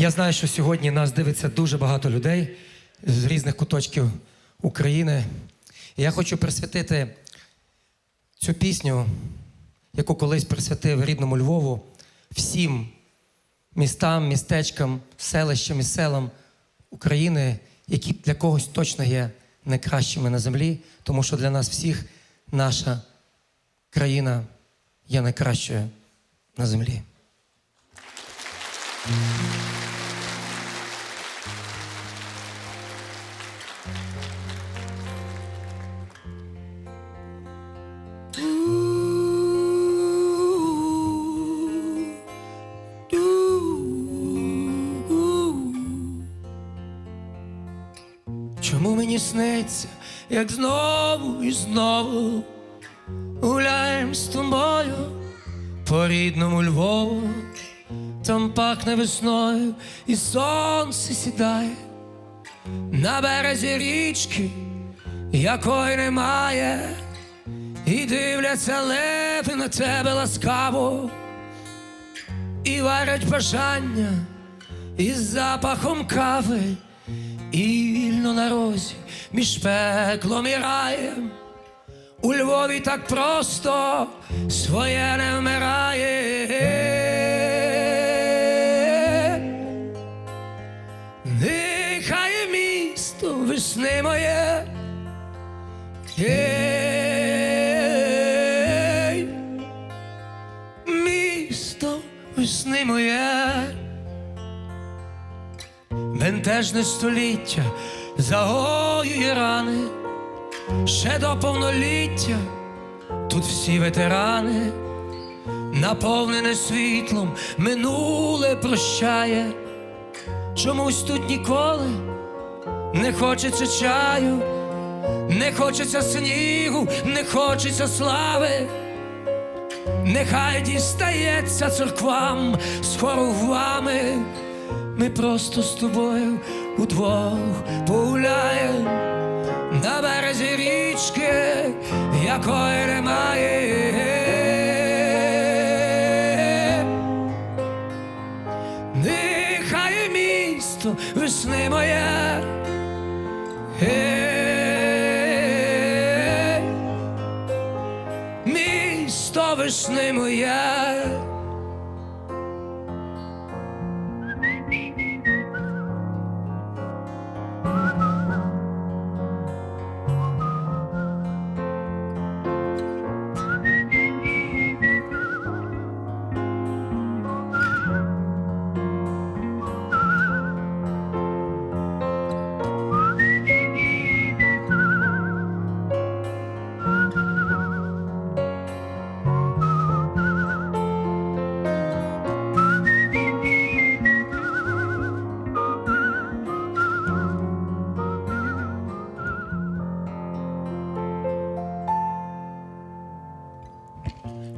Я знаю, що сьогодні нас дивиться дуже багато людей з різних куточків України. Я хочу присвятити цю пісню, яку колись присвятив рідному Львову, всім містам, містечкам, селищам і селам України, які для когось точно є найкращими на землі, тому що для нас всіх наша країна є найкращою на землі. Чому мені сниться, як знову і знову гуляєм з тобою по рідному Львову, там пахне весною, і сонце сідає на березі річки, якої немає, і дивляться леви на тебе ласкаво, і варять бажання із запахом кави. І вільно на розі між пеклом і раєм. У Львові так просто своє не вмирає. Дихає місто весни моє. Ей, місто весни моє. Бентежне століття загоює рани, ще до повноліття тут всі ветерани, наповнене світлом, минуле прощає. Чомусь тут ніколи не хочеться чаю, не хочеться снігу, не хочеться слави. Нехай дістається церквам з хоровами. Ми просто з тобою удвох погуляєм на березі річки, якої немає. Дихає місто весни моє. Місто весни моє.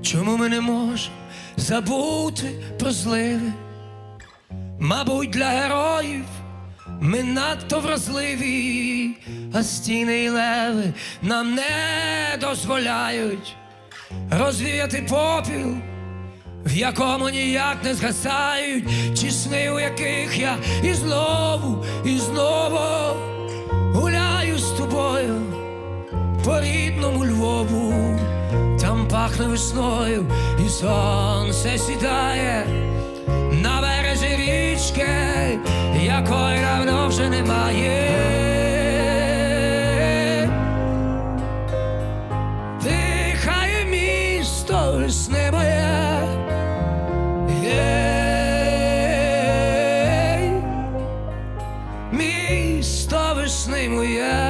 Чому ми не можемо забути про зливи? Мабуть, для героїв ми надто вразливі, а стіни і леви нам не дозволяють розвіяти попіл, в якому ніяк не згасають ті сни, у яких я і знову, і знову гуляю з тобою по рідному Львову, там пахне весною, і сонце сідає на березі річки, якої давно вже немає. Дихає місто весни моє. Місто весни моє.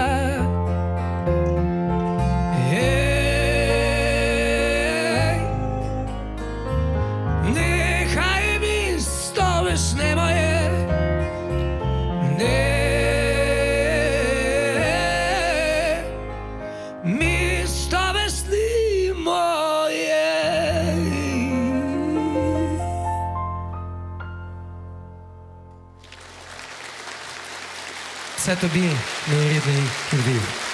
Це тобі, мій рідний Львів.